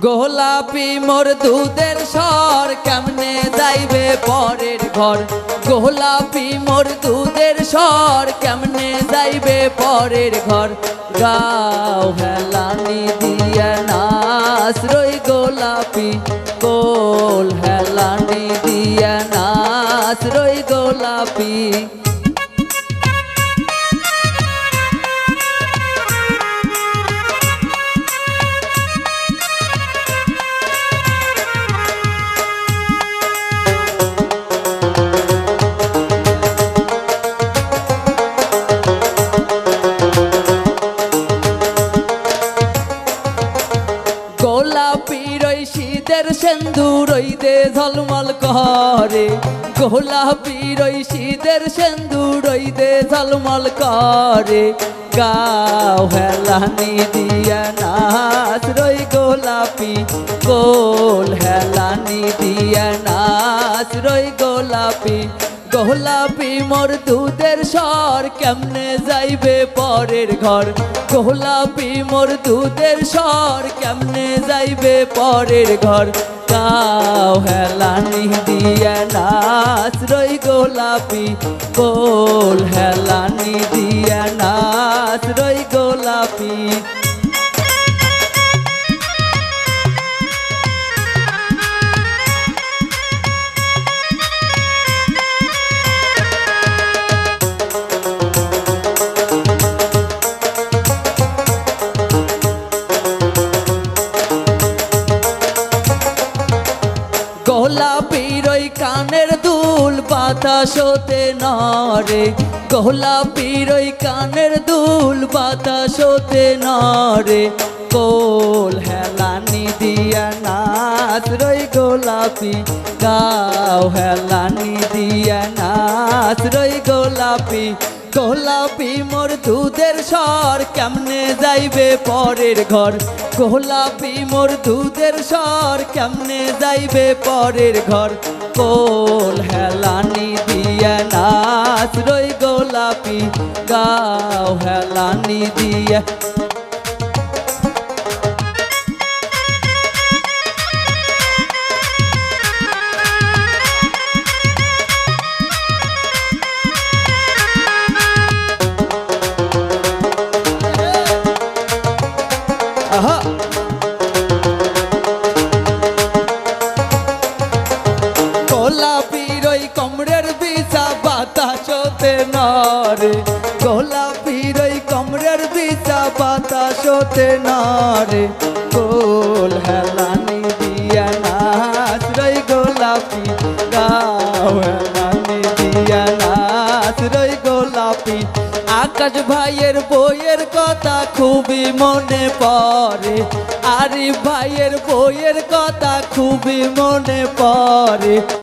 গোলাপি মোর দুধের স্বর কেমনে যাইবে পরের ঘর? গোলাপি মোর দুধের স্বর কেমনে যাইবে পরের ঘর? গাও হেলানি দিয়া নাচ রই গোলাপি গোল হেলানি দিয়া নাচ রই গোলাপি গোলাপি রই শীতের সেন্দুর দে ঝলমল করে। গোলাপি রই শীতের সেন্দুর দে ঝলমল করে। গাও হেলানি দিয়া নাচ রই গোলাপি, গোল হেলানি দিয়া নাচ রই গোলাপি। গোলাপি মোর দুধের স্বর কেমনে যাইবে পরের ঘর? গোলাপি মোর দুধের স্বর কেমনে যাইবে পরের ঘর? কাও হেলানি দিয়া নাচ রই গোলাপি গোল হেলানি দিয়া নাচ রই গোলাপি। গোলাপির ওই কানের দুল বাতাসতে নরে। গোলাপির ওই কানের দুল বাতাসতে নরে। কোল হেলানি দিয়া নাচ রই গোলাপি, গাও হেলানি দিয়া নাচ রই গোলাপি। গোলাপি মোর দুধের স্বর, কেমনে যাইবে পরের ঘর? গোলাপি মোর দুধের স্বর কেমনে যাইবে পরের ঘর? কোল হেলানি দিয়া নাচ রই গোলাপি, গাও হেলানি দিয়া আহা গোলাপির ওই কমরের বিছা বাতাসতে নরে। গোলাপির ওই কমরের বিছা বাতাসতে নরে। গোল হেলানি আকাশ ভাইয়ের বইয়ের কথা খুবই মনে পড়ে। আরিফ ভাইয়ের বইয়ের কথা খুবই মনে পড়ে।